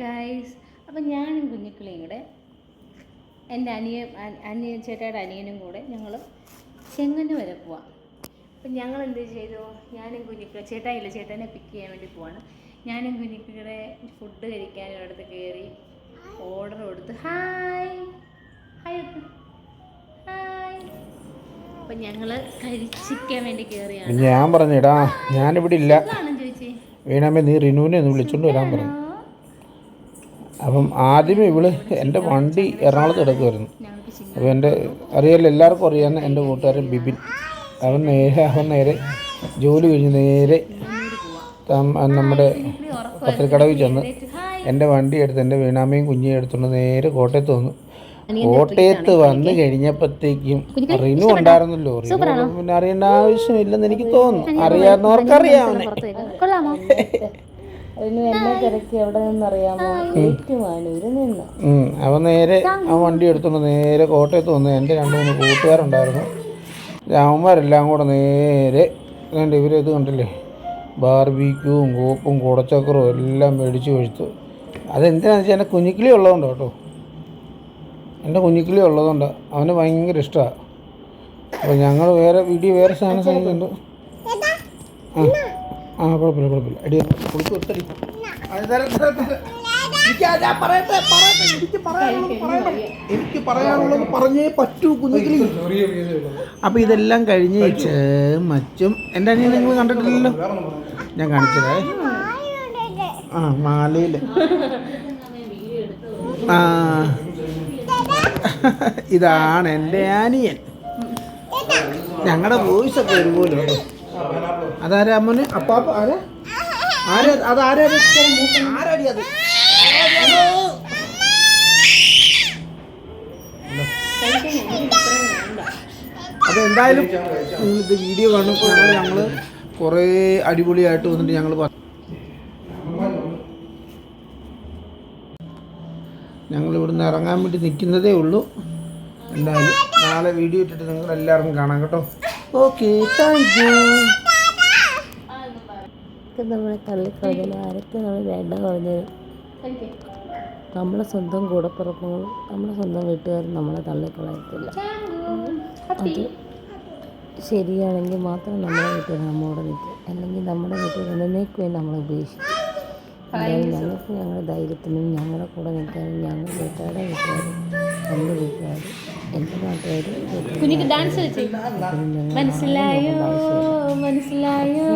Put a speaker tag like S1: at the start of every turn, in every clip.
S1: Guys അപ്പം ഞാനും കുഞ്ഞിക്കിളിയും കൂടെ എന്റെ അനിയ അനിയൻ ചേട്ടായുടെ അനിയനും കൂടെ ഞങ്ങൾ ചെങ്ങന്ന് വരെ പോവാം. അപ്പം ഞങ്ങൾ എന്ത് ചെയ്തു? ഞാനും കുഞ്ഞിക്കിളി ചേട്ടായില്ല ചേട്ടനെ പിക്ക് ചെയ്യാൻ വേണ്ടി പോവാണ്. ഞാനും കുഞ്ഞിക്കിളിയുടെ ഫുഡ് കഴിക്കാൻ ഒരിടത്ത് കയറി ഓർഡർ കൊടുത്ത്. ഹായ് ഹായ് ഹായ് അപ്പം ഞങ്ങൾ കഴിച്ചിരിക്കാൻ വേണ്ടി കയറിയാണ്.
S2: ഞാൻ പറഞ്ഞിടാ ഞാനിവിടെ ഇല്ല. വീണാമേ നീ റിനുവിനെ ഒന്ന് വിളിച്ചോണ്ട് വരാൻ പറഞ്ഞു. അപ്പം ആദ്യമേ ഇവൾ എന്റെ വണ്ടി എറണാകുളത്ത് കിടക്കുമായിരുന്നു അപ്പോൾ എന്റെ അറിയാലോ എല്ലാവർക്കും അറിയാവുന്ന എന്റെ കൂട്ടുകാരൻ ബിബിൻ അവൻ നേരെ അവൻ നേരെ ജോലി കഴിഞ്ഞ് നേരെ നമ്മുടെ പത്തിരിക്കടവിൽ ചെന്ന് എന്റെ വണ്ടി എടുത്ത് എന്റെ വീണാമയും കുഞ്ഞിയും എടുത്തുകൊണ്ട് നേരെ കോട്ടയത്ത് വന്നു. കോട്ടയത്ത് വന്നു കഴിഞ്ഞപ്പോഴത്തേക്കും റിനു ഉണ്ടായിരുന്നല്ലോ റിനു പിന്നെ അറിയേണ്ട ആവശ്യമില്ലെന്ന് എനിക്ക് തോന്നുന്നു. അറിയാവുന്നവർക്കറിയാവുന്നേ. അവൻ നേരെ ആ വണ്ടി എടുത്തോണ്ട് നേരെ കോട്ടയത്ത് വന്നു എന്റെ രണ്ട് മൂന്ന് കൂട്ടുകാരുണ്ടായിരുന്നു. അവന്മാരെല്ലാം കൂടെ നേരെ ഇവരെ ഇത് കണ്ടില്ലേ? ബാർബിക്യൂവും കൂപ്പും കുടച്ചക്കറും എല്ലാം മേടിച്ച് കഴിച്ചു അതെന്തിനാണെന്ന് വെച്ചാൽ എന്റെ കുഞ്ഞിക്കിളി ഉള്ളതുകൊണ്ട് കേട്ടോ. എന്റെ കുഞ്ഞിക്കിളി ഉള്ളതുകൊണ്ട്. അവന് ഭയങ്കര ഇഷ്ടമാണ് അപ്പോൾ ഞങ്ങൾ വേറെ വീഡിയോ വേറെ സാധനം സാധിക്കുന്നുണ്ട് ആ. ആ കുഴപ്പമില്ല കുഴപ്പമില്ല. അടി കൊടുത്തു ഒത്തടി ഞാൻ പറയട്ടെ, പറയട്ടെ, എനിക്ക് പറയാനുള്ളത്. എനിക്ക് പറയാനുള്ളത് പറഞ്ഞേ പറ്റൂ കുഞ്ഞിക്കിളി. അപ്പോൾ ഇതെല്ലാം കഴിഞ്ഞ് മച്ചും എന്റെ അനിയൻ നിങ്ങൾ കണ്ടിട്ടില്ലല്ലോ? ഞാൻ കാണിച്ചതേ. ആ മാലയിൽ ആ. ഇതാണ് എന്റെ ആനിയൻ ഞങ്ങളുടെ വോയിസ് ഒക്കെ ഒരുപോലെ കേട്ടോ അതാരാ അമ്മന് അപ്പാപ്പ ആരാ? ആരാ അത്? ആരാ ആരാടി അത്? അതെന്തായാലും ഇത് വീഡിയോ കാണുമ്പോൾ ഞങ്ങൾ കുറേ അടിപൊളിയായിട്ട് വന്നിട്ട് ഞങ്ങൾ ഞങ്ങൾ ഇവിടുന്ന് ഇറങ്ങാൻ വേണ്ടി നിൽക്കുന്നതേ ഉള്ളൂ. എന്തായാലും നാളെ വീഡിയോ ഇട്ടിട്ട് നിങ്ങൾ എല്ലാവർക്കും കാണാം കേട്ടോ. ഓക്കെ താങ്ക് യു
S3: നമ്മളെ തള്ളിക്കളഞ്ഞാൽ ആരൊക്കെ നമ്മൾ വേണ്ട പറഞ്ഞത് നമ്മളെ സ്വന്തം കൂടപ്പിറപ്പുകളും നമ്മളെ സ്വന്തം വീട്ടുകാരും നമ്മളെ തള്ളിക്കളയത്തില്ല. അത് ശരിയാണെങ്കിൽ മാത്രം നമ്മളെ വീട്ടുകാർ നമ്മോട് നിൽക്കും. അല്ലെങ്കിൽ നമ്മുടെ വീട്ടുകാർ എന്നേക്കും നമ്മളെ ഉപേക്ഷിക്കും. ഞങ്ങൾക്ക് ഞങ്ങളുടെ ധൈര്യത്തിനും ഞങ്ങളുടെ കൂടെ നിൽക്കാനും ഞങ്ങൾ വീട്ടുകാരുടെ വീട്ടുകാരും എന്റെ വീട്ടുകാർ എന്റെ നാട്ടുകാർ
S1: കുഞ്ഞിക്ക് ഡാൻസ് മനസ്സിലായോ? മനസ്സിലായോ?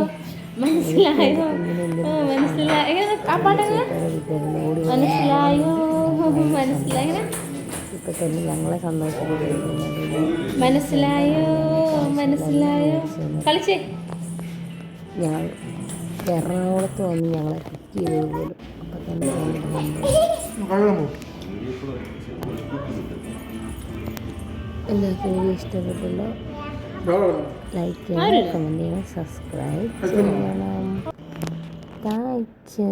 S1: മനസ്സിലായോ? ആ, മനസ്സിലായോ? ആ പാട്ടങ്ങ് മനസ്സിലായോ? മനസ്സിലായോ?
S3: ഇപ്പം തന്നെ ഞങ്ങളെ സന്തോഷിപ്പിക്കുന്നത്
S1: മനസ്സിലായോ? മനസ്സിലായോ. കളിച്ചേ?
S3: ഞങ്ങൾ എറണാകുളത്ത് വന്ന് ഞങ്ങളെ പിക്ക് ഉള്ളൂ അപ്പം തന്നെ എല്ലാവർക്കും ഇഷ്ടപ്പെട്ടല്ലോ ലൈക്ക് ചെയ്യണം കമന്റ് ചെയ്യണം സബ്സ്ക്രൈബ് ചെയ്യണം. Thank you